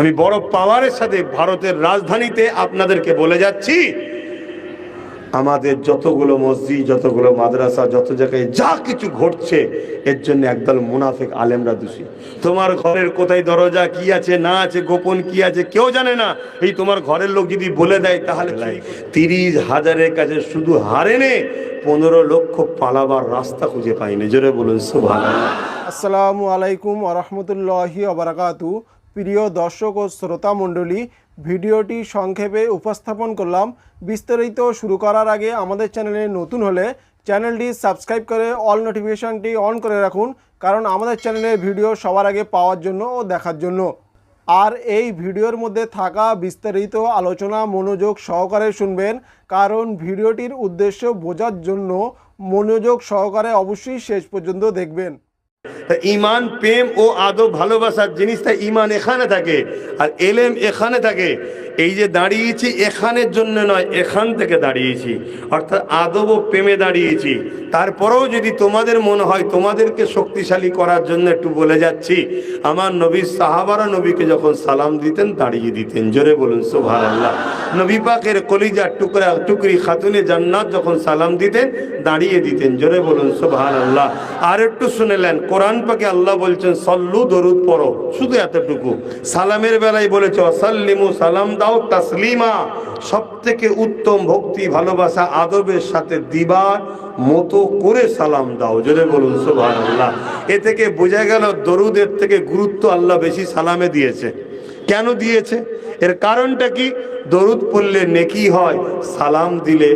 আমি বড় পাওয়ারের সাথে ভারতের রাজধানীতে আপনাদেরকে বলে যাচ্ছি, আমাদের যতগুলো মসজিদ, যতগুলো মাদ্রাসা, যত জায়গায় যা কিছু ঘটছে, এর জন্য একদল মুনাফিক আলেমরা দোষী। তোমার ঘরের কোথায় দরজা, কি আছে, না আছে, গোপন কি আছে, কেউ জানে না। এই তোমার ঘরের লোক যদি বলে দেয়, তাহলে তিরিশ হাজারের কাছে শুধু হারে নে, পনেরো লক্ষ পালাবার রাস্তা খুঁজে পাইনি। জোরে বলুন সুভাষ আসসালামু আলাইকুম আবরাকাতু প্রিয় দর্শক ও শ্রোতা মণ্ডলী, ভিডিওটি সংক্ষেপে উপস্থাপন করলাম। বিস্তারিত শুরু করার আগে আমাদের চ্যানেলে নতুন হলে চ্যানেলটি সাবস্ক্রাইব করে অল নোটিফিকেশনটি অন করে রাখুন, কারণ আমাদের চ্যানেলের ভিডিও সবার আগে পাওয়ার জন্য ও দেখার জন্য। আর এই ভিডিওর মধ্যে থাকা বিস্তারিত আলোচনা, মনোযোগ সহকারে শুনবেন, কারণ ভিডিওটির উদ্দেশ্য বোঝার জন্য মনোযোগ সহকারে অবশ্যই শেষ পর্যন্ত দেখবেন। তা ইমান প্রেম ও আদব ভালোবাসার জিনিসটা ইমান এখানে থাকে আর এলেম এখানে থাকে। এই যে দাঁড়িয়েছি এখানের জন্য নয়, এখান থেকে দাঁড়িয়েছি। অর্থাৎ আদব প্রেমে দাঁড়িয়েছি। তারপরেও যদি তোমাদের মনে হয়, তোমাদেরকে শক্তিশালী করার জন্য একটু বলে যাচ্ছি, আমার নবী সাহাবারা নবীকে যখন সালাম দিতেন দাঁড়িয়ে দিতেন। জোরে বলুন সোভার আল্লাহ নবী পাকের কলিজার টুকরা, টুকরি খাতুনে জান্নাত যখন সালাম দিতেন, দাঁড়িয়ে দিতেন। জোরে বলুন সোভার আল্লাহ আর একটু শুনেলেন কোরআন পাকে আল্লাহ বলছেন, সল্লু দরুদ পড়ো, শুধু এতটুকু। সালামের বেলায় বলেছে, অসাল্লিমু সালাম দাও তাসলিমা। সব থেকে উত্তম ভক্তি, ভালোবাসা, আদবের সাথে দিবার মতো করে সালাম দাও। জোরে বলুন সোভান আল্লাহ এ থেকে বোঝা গেল দরুদের থেকে গুরুত্ব আল্লাহ বেশি সালামে দিয়েছে। কেন দিয়েছে? এর কারণটা কি? দরুদ পড়লে নেকি হয়, সালাম দিলে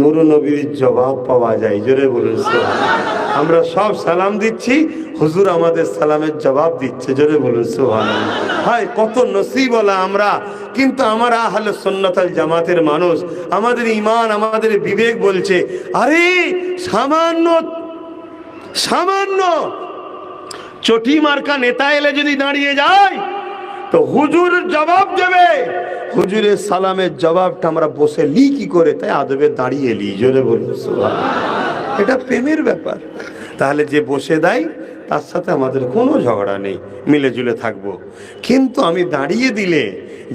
নুরু নবীর জবাব পাওয়া যায়, জোরে বলুন আমরা সব সালাম দিচ্ছি, হুজুর আমাদের সালামের জবাব দিচ্ছে, জোরে বলুন সোহান হায়, কত নসিবলা আমরা। কিন্তু আমার আহলে সন্ন্যতাল জামাতের মানুষ, আমাদের ইমান আমাদের বিবেক বলছে, আরে, সামান্য সামান্য চটি মার্কা নেতা এলে যদি দাঁড়িয়ে যায়, তো হুজুর জবাব দেবে। হুজুরের সালামের জবাবটা আমরা বসে লি কি করে? তাই আদবে দাঁড়িয়ে লি, জোরে বলুন এটা প্রেমের ব্যাপার। তাহলে যে বসে দেয়, তার সাথে আমাদের কোনো ঝগড়া নেই, মিলে জুলে থাকব। কিন্তু আমি দাঁড়িয়ে দিলে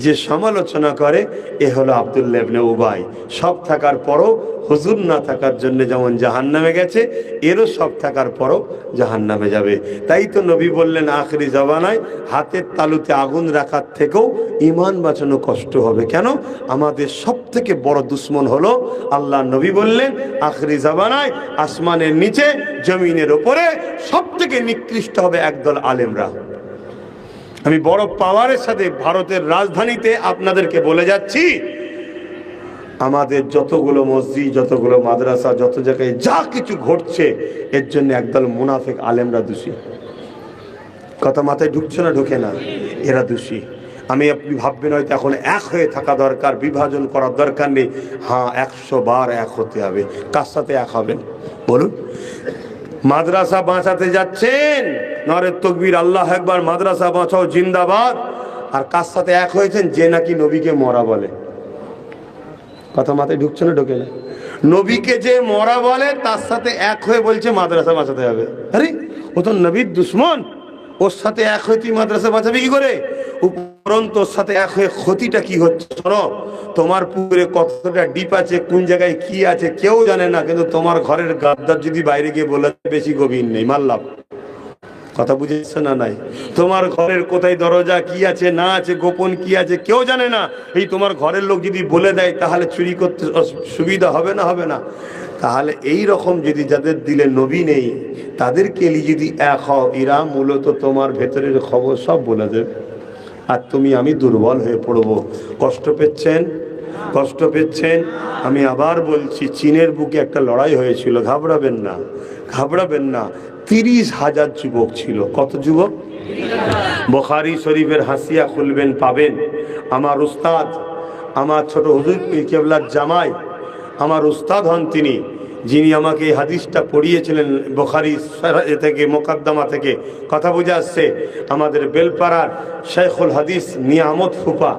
যে সমালোচনা করে, এ হলো আবদুল্লাহ ইবনে উবাই। সব থাকার পরও হুজুর না থাকার জন্য যেমন জাহান নামে গেছে, এরও সব থাকার পরও জাহান নামে যাবে। তাই তো নবী বললেন, আখরি জবানায় হাতের তালুতে আগুন রাখার থেকেও ইমান বাঁচানো কষ্ট হবে। কেন? আমাদের সব থেকে বড় দুশ্মন হলো আল্লাহ নবী বললেন, আখরি জবানায় আসমানের নিচে, জমিনের ওপরে সব থেকে নিকৃষ্ট হবে একদল আলেমরা। আমি বড় পাওয়ারের সাথে ভারতের রাজধানীতে আপনাদেরকে বলে যাচ্ছি, আমাদের যতগুলো মসজিদ, যতগুলো মাদ্রাসা, যত জায়গায় যা কিছু ঘটছে, এর জন্য একদল মুনাফিক আলেমরা দোষী। কথা মাথায় ঢুকছে না, ঢুকে না, এরা দোষী। আমি আপনি ভাববেন হয়তো এখন এক হয়ে থাকা দরকার, বিভাজন করার দরকার নেই। হ্যাঁ একশো বার এক হতে হবে। কার সাথে এক হবেন? বলুন। মাদ্রাসা বাঁচাতে যাচ্ছেন। নরের তকবীর, আল্লাহ একবার মাদ্রাসা বাঁচাও, জিন্দাবাদ। আর কার সাথে এক হয়েছেন? যে নাকি নবীকে মরা বলে। কথা মাথায় ঢুকছে না, ঢুকে নবীকে যে মরা বলে, তার সাথে এক হয়ে বলছে মাদ্রাসা বাঁচাতে হবে। আরে, ও তো নবীর দুশ্মন। ওর সাথে এক হয়ে তুই মাদ্রাসা বাঁচাবি কি করে? উপরন্ত ওর সাথে এক হয়ে ক্ষতিটা কি হচ্ছে? শোনো, তোমার পুকুরে কতটা ডিপ আছে, কোন জায়গায় কি আছে, কেউ জানে না, কিন্তু তোমার ঘরের গাদ্দার যদি বাইরে গিয়ে বলে বেশি গভীর নেই, মারলাম। কথা বুঝেছে না নাই? তোমার ঘরের কোথায় দরজা, কি আছে, না আছে, গোপন কি আছে, কেউ জানে না। এই তোমার ঘরের লোক যদি বলে দেয়, তাহলে চুরি করতে সুবিধা হবে না হবে না? তাহলে এই রকম যদি যাদের দিলে নবী নেই, তাদেরকে নিয়ে যদি এক হও, এরা মূলত তোমার ভেতরের খবর সব বলে দেবে। আর তুমি, আমি দুর্বল হয়ে পড়ব। কষ্ট পেচ্ছেন? কষ্ট পেচ্ছেন? আমি আবার বলছি, চীনের বুকে একটা লড়াই হয়েছিল, ঘাবড়াবেন না ঘাবড়াবেন না। তিরিশ হাজার যুবক ছিল। কত যুবক? বখারি শরীফের হাসিয়া খুলবেন, পাবেন। আমার উস্তাদ, আমার ছোট হুজুর, কেবলার জামাই, আমার উস্তাদ হন তিনি। যিনি আমাকে এই হাদিসটা পড়িয়েছিলেন বখারি থেকে, মোকাদ্দমা থেকে কথা বুঝে আসছে, আমাদের বেলপাড়ার শেখুল হাদিস নিয়ামত ফুপা,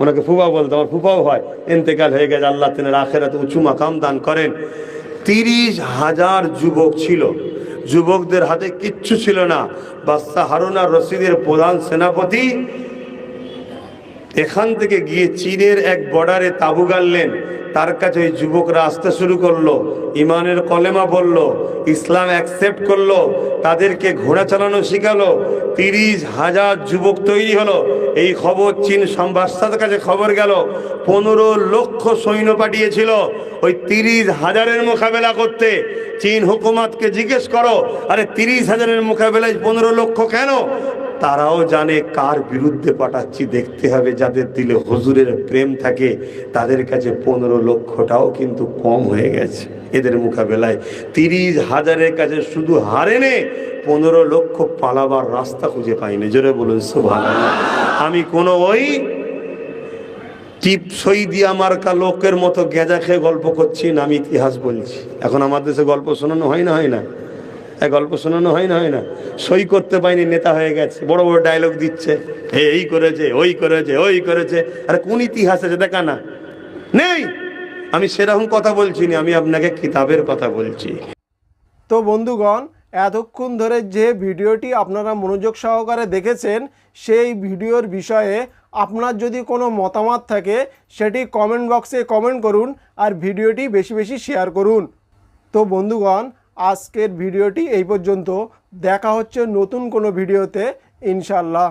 ওনাকে ফুপা বলতো আমার ফুপাও হয় এতেকাল হয়ে গেছে, আল্লাহ তিনের আখেরাত উঁচু মাকাম দান করেন। তিরিশ হাজার যুবক ছিল, যুবকদের হাতে কিচ্ছু ছিল না। বাদশাহ হারুন রশিদের প্রধান সেনাপতি এখান থেকে গিয়ে চীনের এক বর্ডারে তাবু গাড়লেন। তার কাছে ওই যুবকরা আসতে শুরু করল, ইমানের কলেমা বলল, ইসলাম অ্যাকসেপ্ট করল, তাদেরকে ঘোড়া চালানো শিখালো, তিরিশ হাজার যুবক তৈরি হলো। এই খবর চীন সম্বাসাদের কাছে খবর গেল, পনেরো লক্ষ সৈন্য পাঠিয়েছিল। ওই তিরিশ হাজারের মোকাবেলা করতে চীন হুকুমাতকে জিজ্ঞেস করো, আরে তিরিশ হাজারের মোকাবেলায় পনেরো লক্ষ কেন? তারাও জানে কার বিরুদ্ধে পাঠাচ্ছি, দেখতে হবে যাদের দিলে হুজুরের প্রেম থাকে, তাদের কাছে পনেরো লক্ষটাও কিন্তু কম হয়ে গেছে। এদের মোকাবেলায় তিরিশ হাজারের কাছে শুধু হারেনে পনেরো লক্ষ পালাবার রাস্তা খুঁজে পাইনি। জোরে বলুন সুভান আমি কোনো ওই টিপ সই দিয়া মার্কা লোকের মতো গেঁজা খেয়ে গল্প করছি না, আমি ইতিহাস বলছি। এখন আমার দেশে গল্প শোনানো হয় না হয় না। গল্প শোনানো হয় না হয় না। সই করতে পারিনি, নেতা হয়ে গেছে। বড় বড় ডায়লগ দিচ্ছে। হে এই করেছে, ওই করেছে ওই করেছে। আরে কোন ইতিহাস আছে? দেখা না। নেই। আমি সেরকম কথা বলছি না, আমি আপনাকে কিতাবের কথা বলছি। তো বন্ধুগণ, এতক্ষণ ধরে যে ভিডিওটি আপনারা মনোযোগ সহকারে দেখেছেন, সেই ভিডিওর বিষয়ে আপনার যদি কোনো মতামত থাকে, সেটি কমেন্ট বক্সে কমেন্ট করুন আর ভিডিওটি বেশি বেশি শেয়ার করুন। তো বন্ধুগণ আজকের ভিডিওটি এই পর্যন্ত। দেখা হচ্ছে নতুন কোনো ভিডিওতে ইনশাল্লাহ